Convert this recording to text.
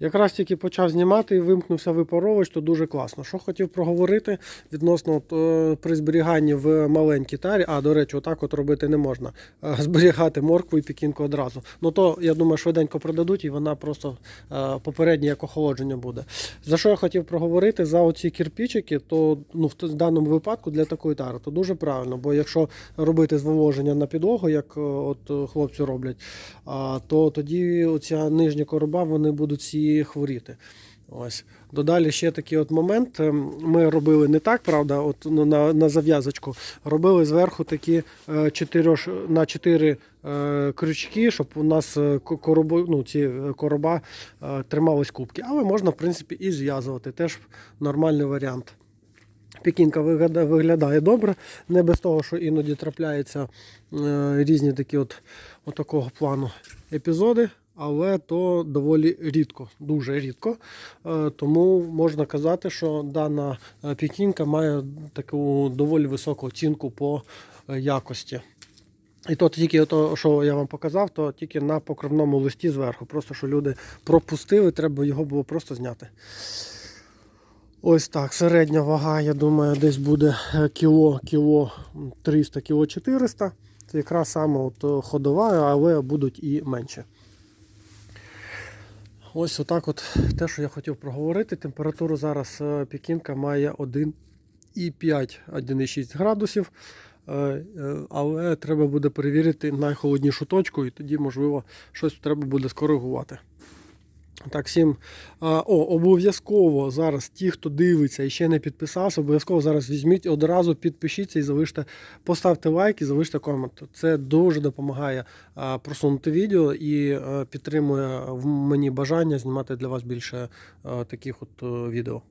Якраз тільки почав знімати і вимкнувся випаровувач, то дуже класно. Що хотів проговорити відносно от, е, при зберіганні в маленькій тарі, а до речі, отак от робити не можна. Е, Зберігати моркву і пікінку одразу. Ну то я думаю, швиденько продадуть, і вона просто е, попереднє як охолодження буде. За що я хотів проговорити? За оці кірпічики, то ну, в даному випадку для такої тари, то дуже правильно. Бо якщо робити зволоження на підлогу, як от хлопці роблять, то тоді оця нижня короба вони будуть хворіти. Ось. Додалі ще такий от момент. Ем, Ми робили не так, правда, от на, на зав'язочку. Робили зверху такі е, чотирьош, на чотири е, крючки, щоб у нас е, ко- коробу, ну, ці е, короба е, тримались кубки. Але можна, в принципі, і зв'язувати. Теж нормальний варіант. Пікінка виглядає, добре, не без того, що іноді трапляються е, різні такі от, от такого плану епізоди, але то доволі рідко, дуже рідко. Е, тому можна казати, що дана е, пікінка має таку доволі високу оцінку по е, якості. І то тільки то, що я вам показав, то тільки на покривному листі зверху. Просто що люди пропустили, треба його було просто зняти. Ось так, середня вага, я думаю, десь буде кіло, кіло 300, кіло 400. Це якраз саме от ходова, але будуть і менше. Ось отак от те, що я хотів проговорити. Температуру зараз е, пікінка має 1,5, 1,6 градусів. Е, е, Але треба буде перевірити найхолоднішу точку, і тоді, можливо, щось треба буде скоригувати. Так, всім. О, обов'язково зараз ті, хто дивиться і ще не підписався, обов'язково зараз візьміть одразу, підпишіться і залиште, поставте лайк і залиште комент. Це дуже допомагає просунути відео і підтримує в мені бажання знімати для вас більше таких от е, відео.